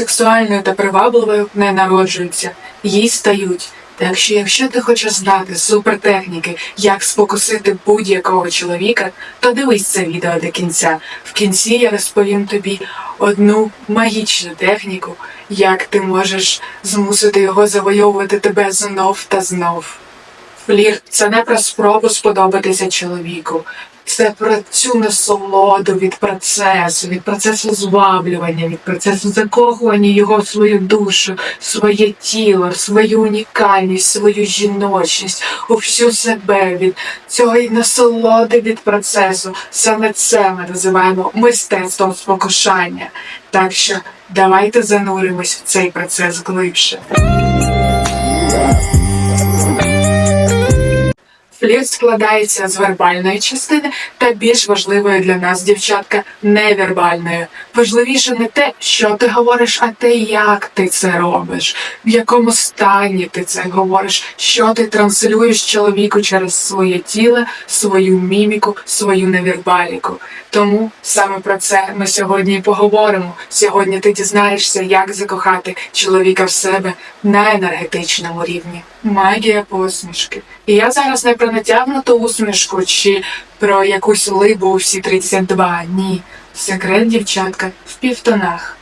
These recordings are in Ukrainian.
Сексуальною та привабливою не народжуються, їй стають. Так що, якщо ти хочеш знати супертехніки, як спокусити будь-якого чоловіка, то дивись це відео до кінця. В кінці я розповім тобі одну магічну техніку, як ти можеш змусити його завойовувати тебе знов та знов. Флірт це не про спробу сподобатися чоловіку. Це про цю насолоду від процесу, від процесу зваблювання, від процесу закохування його в свою душу, в своє тіло, в свою унікальність, свою жіночність, у всю себе від цього і насолоди від процесу. Саме це ми називаємо мистецтвом спокушання. Так що давайте зануримось в цей процес глибше. Флірт складається з вербальної частини та більш важливої для нас, дівчатка, невербальної. Важливіше не те, що ти говориш, а те, як ти це робиш, в якому стані ти це говориш, що ти транслюєш чоловіку через своє тіло, свою міміку, свою невербаліку. Тому саме про це ми сьогодні і поговоримо. Сьогодні ти дізнаєшся, як закохати чоловіка в себе на енергетичному рівні. Магія посмішки. І я зараз не про натягнуту усмішку чи про якусь либу всі 32. Ні. Секрет, дівчатка, в півтонах.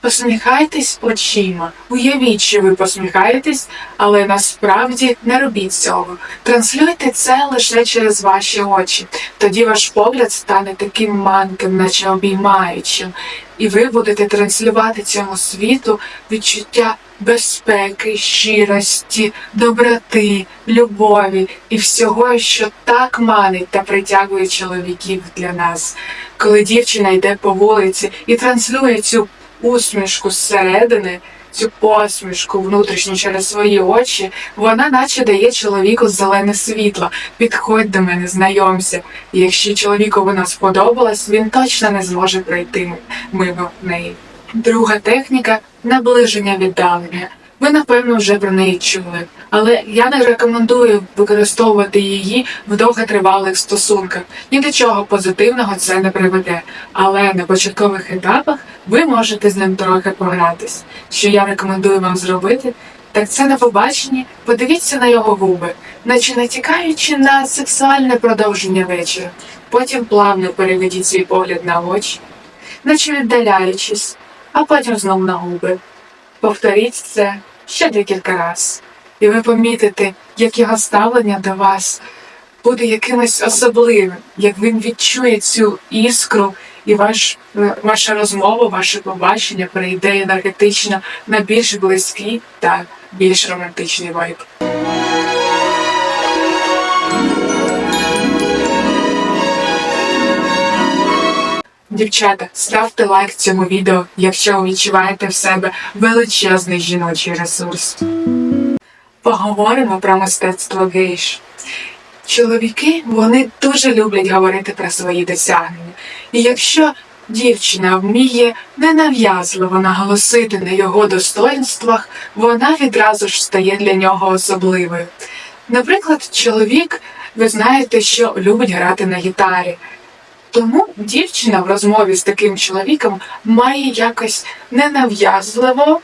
Посміхайтесь очима. Уявіть, що ви посміхаєтесь, але насправді не робіть цього. Транслюйте це лише через ваші очі. Тоді ваш погляд стане таким манким, наче обіймаючим, і ви будете транслювати цьому світу відчуття безпеки, щирості, доброти, любові і всього, що так манить та притягує чоловіків для нас. Коли дівчина йде по вулиці і транслює цю усмішку зсередини, цю посмішку внутрішню через свої очі, вона наче дає чоловіку зелене світло. Підходь до мене, знайомся. Якщо чоловіку вона сподобалась, він точно не зможе пройти мимо неї. Друга техніка наближення віддалення. Ви, напевно, вже про неї чули, але я не рекомендую використовувати її в довготривалих стосунках. Ні до чого позитивного це не приведе. Але на початкових етапах ви можете з ним трохи погратись. Що я рекомендую вам зробити, так це на побаченні подивіться на його губи, наче натякаючи на сексуальне продовження вечора. Потім плавно переведіть свій погляд на очі, наче віддаляючись, а потім знову на губи. Повторіть це ще декілька разів, і ви помітите, як його ставлення до вас буде якимось особливим, як він відчує цю іскру, і ваш, е, ваша розмова, ваше побачення прийде енергетично на більш близький та більш романтичний вайб. Дівчата, ставте лайк цьому відео, якщо ви відчуваєте в себе величезний жіночий ресурс. Поговоримо про мистецтво гейш. Чоловіки вони дуже люблять говорити про свої досягнення. І якщо дівчина вміє ненав'язливо наголосити на його достоинствах, вона відразу ж стає для нього особливою. Наприклад, чоловік, ви знаєте, що любить грати на гітарі. Тому дівчина в розмові з таким чоловіком має якось ненав'язливо,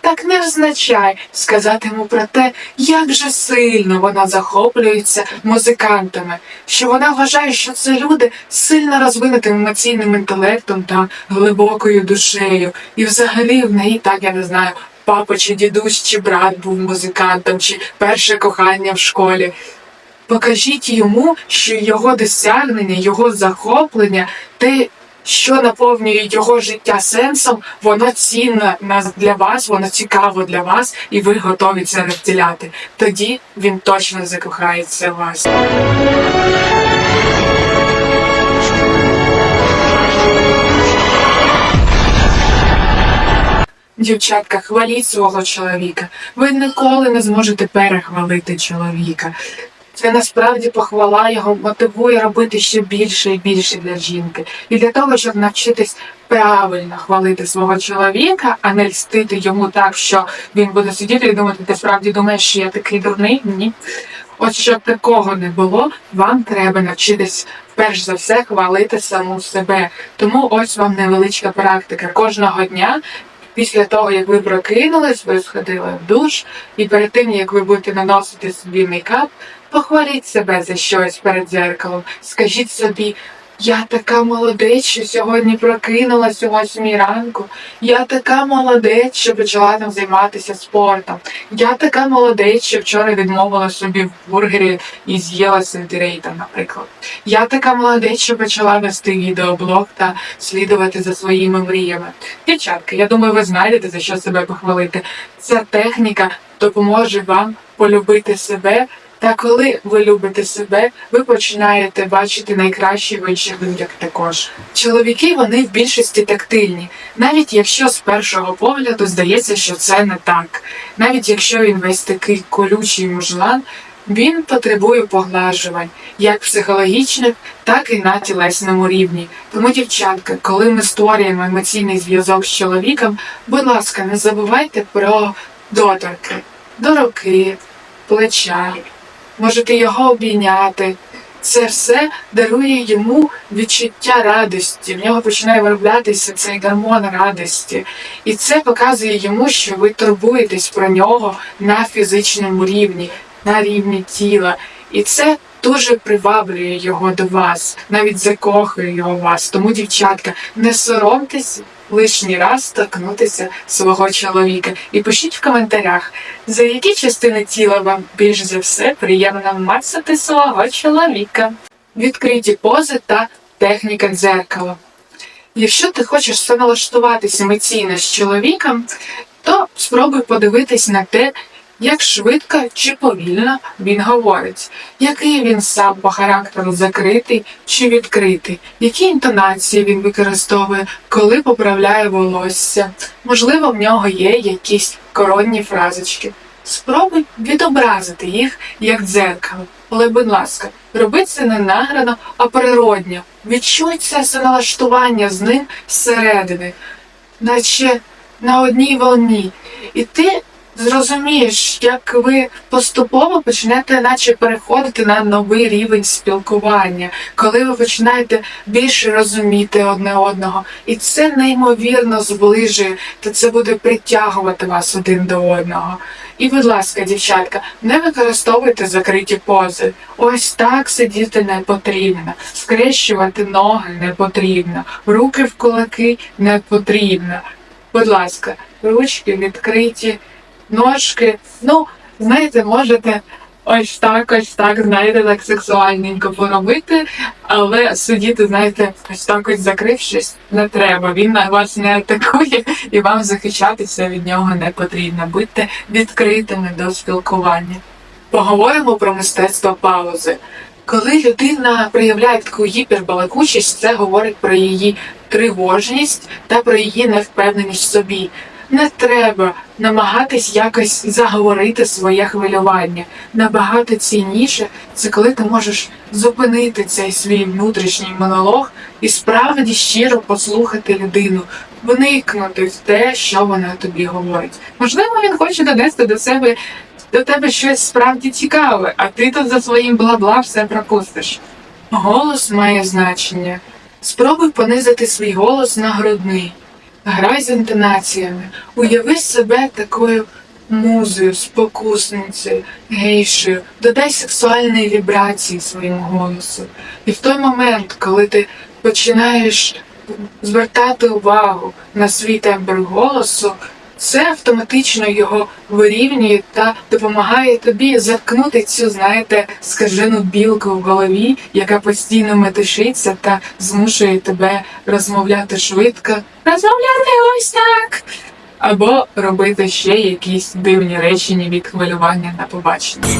так невзначай сказати йому про те, як же сильно вона захоплюється музикантами, що вона вважає, що це люди з сильно розвинутим емоційним інтелектом та глибокою душею. І взагалі в неї так я не знаю. Папа чи дідусь, чи брат був музикантом, чи перше кохання в школі. Покажіть йому, що його досягнення, його захоплення, те, що наповнює його життя сенсом, воно цінне для вас, воно цікаво для вас, і ви готові це розділяти. Тоді він точно закохається в вас. Дівчатка, хваліть свого чоловіка. Ви ніколи не зможете перехвалити чоловіка. Це насправді похвала його мотивує робити ще більше і більше для жінки. І для того, щоб навчитись правильно хвалити свого чоловіка, а не льстити йому так, що він буде сидіти і думати, ти справді думаєш, що я такий дурний? Ні. От щоб такого не було, вам треба навчитись перш за все хвалити саму себе. Тому ось вам невеличка практика. Кожного дня Після того, як ви прокинулись, ви сходили в душ, і перед тим, як ви будете наносити собі мейкап, похваліть себе за щось перед дзеркалом. Скажіть собі, я така молодець, що сьогодні прокинулась о 8 ранку. Я така молодець, що почала там займатися спортом. Я така молодець, що вчора відмовила собі в бургері і з'їла сельдерей, наприклад. Я така молодець, що почала вести відеоблог та слідувати за своїми мріями. Дівчатки, я думаю, ви знайдете за що себе похвалити. Ця техніка допоможе вам полюбити себе. Та коли ви любите себе, ви починаєте бачити найкраще в інших людях також. Чоловіки вони в більшості тактильні, навіть якщо з першого погляду здається, що це не так. Навіть якщо він весь такий колючий мужлан, він потребує поглажувань, як психологічних, так і на тілесному рівні. Тому, дівчатка, коли ми створюємо емоційний зв'язок з чоловіком, будь ласка, не забувайте про доторки, до руки, плеча. Можете його обійняти. Це все дарує йому відчуття радості. В нього починає вироблятися цей гормон радості. І це показує йому, що ви турбуєтесь про нього на фізичному рівні, на рівні тіла. І це дуже приваблює його до вас, навіть закохує його вас. Тому, дівчатка, не соромтесь лишній раз торкнутися свого чоловіка. І пишіть в коментарях, за які частини тіла вам більш за все приємно мацати свого чоловіка. Відкриті пози та техніка дзеркала. Якщо ти хочеш самолаштуватися емоційно з чоловіком, то спробуй подивитись на те, як швидко чи повільно він говорить, який він сам по характеру закритий чи відкритий, які інтонації він використовує, коли поправляє волосся. Можливо, в нього є якісь коронні фразочки. Спробуй відобразити їх як дзеркало. Але, будь ласка, роби це не награно, а природньо. Відчуй це самолаштування з ним зсередини, наче на одній волні. І ти зрозумієш, як ви поступово почнете наче переходити на новий рівень спілкування, коли ви починаєте більше розуміти одне одного. І це неймовірно зближує, та це буде притягувати вас один до одного. І, будь ласка, дівчатка, не використовуйте закриті пози. Ось так сидіти не потрібно. Скрещувати ноги не потрібно. Руки в кулаки не потрібно. Будь ласка, ручки відкриті, ножки. Ну, знаєте, можете ось так, ось так, знаєте, так сексуальненько поробити, але сидіти, знаєте, ось так ось закрившись, не треба. Він на вас не атакує і вам захищатися від нього не потрібно. Будьте відкритими до спілкування. Поговоримо про мистецтво паузи. Коли людина проявляє таку гіпербалакучість, це говорить про її тривожність та про її невпевненість в собі. Не треба намагатись якось заговорити своє хвилювання. Набагато цінніше це коли ти можеш зупинити цей свій внутрішній монолог і справді щиро послухати людину, вникнути в те, що вона тобі говорить. Можливо, він хоче донести до себе до тебе щось справді цікаве, а ти тут за своїм бла-бла все пропустиш. Голос має значення. Спробуй понизити свій голос на грудний. Грай з інтонаціями. Уяви себе такою музою, спокусницею, гейшею. Додай сексуальної вібрації своїм голосу. І в той момент, коли ти починаєш звертати увагу на свій тембр голосу, це автоматично його вирівнює та допомагає тобі заткнути цю, знаєте, скажену білку в голові, яка постійно метушиться та змушує тебе розмовляти швидко, розмовляти ось так. Або робити ще якісь дивні речення від хвилювання на побаченні.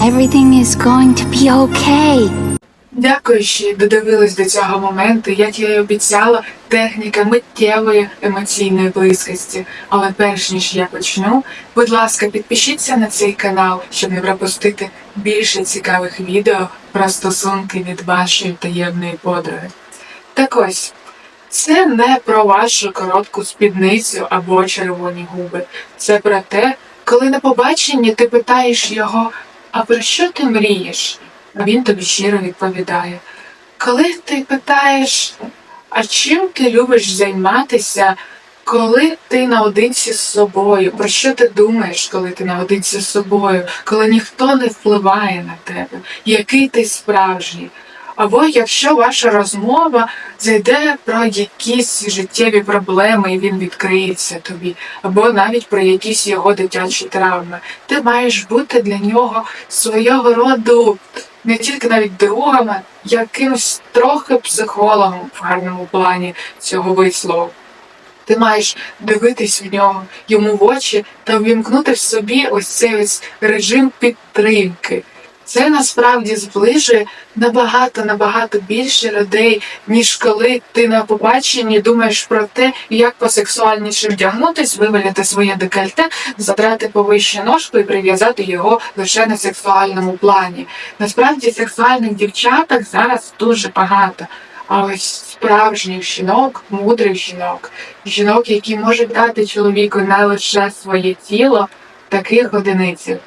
Everything is going to be okay. Дякую, що додивились до цього моменту. Як я й обіцяла, техніка миттєвої емоційної близькості. Але перш ніж я почну, будь ласка, підпишіться на цей канал, щоб не пропустити більше цікавих відео про стосунки від вашої таємної подруги. Так ось. Це не про вашу коротку спідницю або червоні губи. Це про те, коли на побаченні ти питаєш його, а про що ти мрієш? Він тобі щиро відповідає. Коли ти питаєш, а чим ти любиш займатися, Коли ти наодинці з собою, про що ти думаєш, коли ти наодинці з собою, коли ніхто не впливає на тебе, який ти справжній? Або якщо ваша розмова зайде про якісь життєві проблеми, і він відкриється тобі, або навіть про якісь його дитячі травми, ти маєш бути для нього свого роду не тільки навіть другом, а якимось трохи психологом в гарному плані цього вислову. Ти маєш дивитись в нього, йому в очі та ввімкнути в собі ось цей ось режим підтримки. Це насправді зближує набагато набагато більше людей, ніж коли ти на побаченні думаєш про те, як посексуальніше вдягнутись, вивалити своє декольте, задрати повище ножку і прив'язати його лише на сексуальному плані. Насправді сексуальних дівчаток зараз дуже багато. А ось справжніх жінок, мудрих жінок, жінок, які можуть дати чоловіку не лише своє тіло, таких одиниців